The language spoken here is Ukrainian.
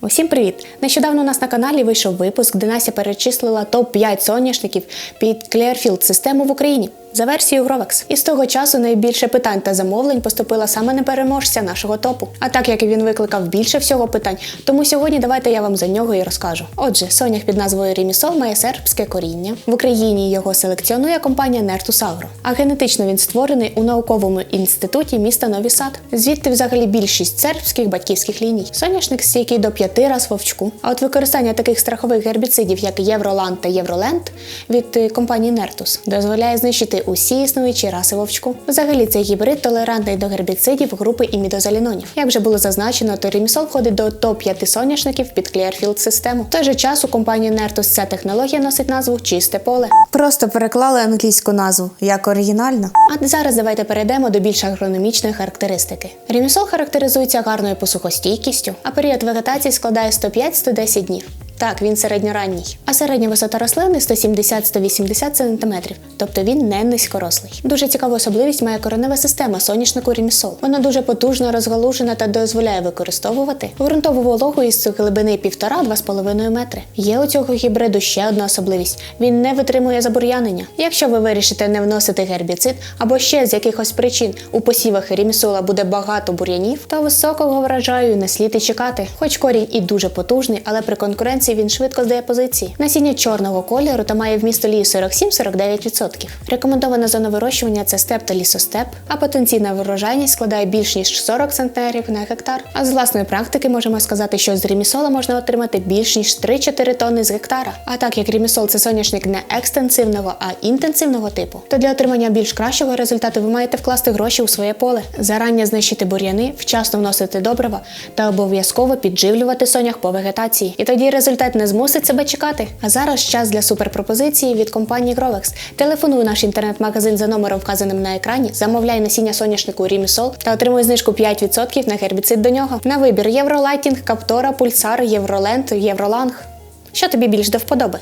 Усім привіт! Нещодавно у нас на каналі вийшов випуск, де Настя перечислила топ-5 соняшників під Clearfield систему в Україні за версією Grovex. І з того часу найбільше питань та замовлень поступило саме на переможця нашого топу. А так як він викликав більше всього питань, тому сьогодні давайте я вам за нього і розкажу. Отже, сонях під назвою Рімісол має сербське коріння. В Україні його селекціонує компанія Nertus Agro. А генетично він створений у науковому інституті міста Нові Сад. Звідти взагалі більшість сербських батьківських ліній. Соняшник стійкий до п'яти раз вовчку. А от використання таких страхових гербіцидів, як Євроланд та Євроленд від е, компанії Nertus, дозволяє знищити усі існуючі раси вовчку. Взагалі цей гібрид толерантний до гербіцидів групи імідозалінонів. Як вже було зазначено, то Ремісол входить до топ-5 соняшників під Clearfield систему. В той же час у компанії Nertus ця технологія носить назву чисте поле. Просто переклали англійську назву як оригінально. А зараз давайте перейдемо до більш агрономічної характеристики. Рімісол характеризується гарною посухостійкістю, а період вегетації складає 105-110 днів. Так, він середньоранній. А середня висота рослини 170-180 см, тобто він не низькорослий. Дуже цікаву особливість має коренева система соняшнику Рімісол. Вона дуже потужно розгалужена та дозволяє використовувати ґрунтову вологу із глибини 1,5-2,5 метри. Є у цього гібриду ще одна особливість: він не витримує забур'янення. Якщо ви вирішите не вносити гербіцид або ще з якихось причин у посівах рімісола буде багато бур'янів, то високого врожаю не слід і чекати. Хоч корінь і дуже потужний, але при конкуренції він швидко здає позиції. Насіння чорного кольору та має вміст олії 47-49%. Рекомендована зона вирощування це степ та лісостеп, а потенційна врожайність складає більш ніж 40 центнерів на гектар. А з власної практики можемо сказати, що з рімісола можна отримати більш ніж 3-4 тонни з гектара. А так як рімісол це соняшник не екстенсивного, а інтенсивного типу, то для отримання більш кращого результату ви маєте вкласти гроші у своє поле, зарані знищити бур'яни, вчасно вносити добрива та обов'язково підживлювати сонях по вегетації. І тоді результат не змусить себе чекати. А зараз час для суперпропозиції від компанії Grovex. Телефонуй наш інтернет-магазин за номером, вказаним на екрані, замовляй насіння соняшнику Рімісол та отримуй знижку 5% на гербіцид до нього. На вибір Євролайтінг, Каптора, Пульсар, Євроленд, Євроланг. Що тобі більш до вподоби?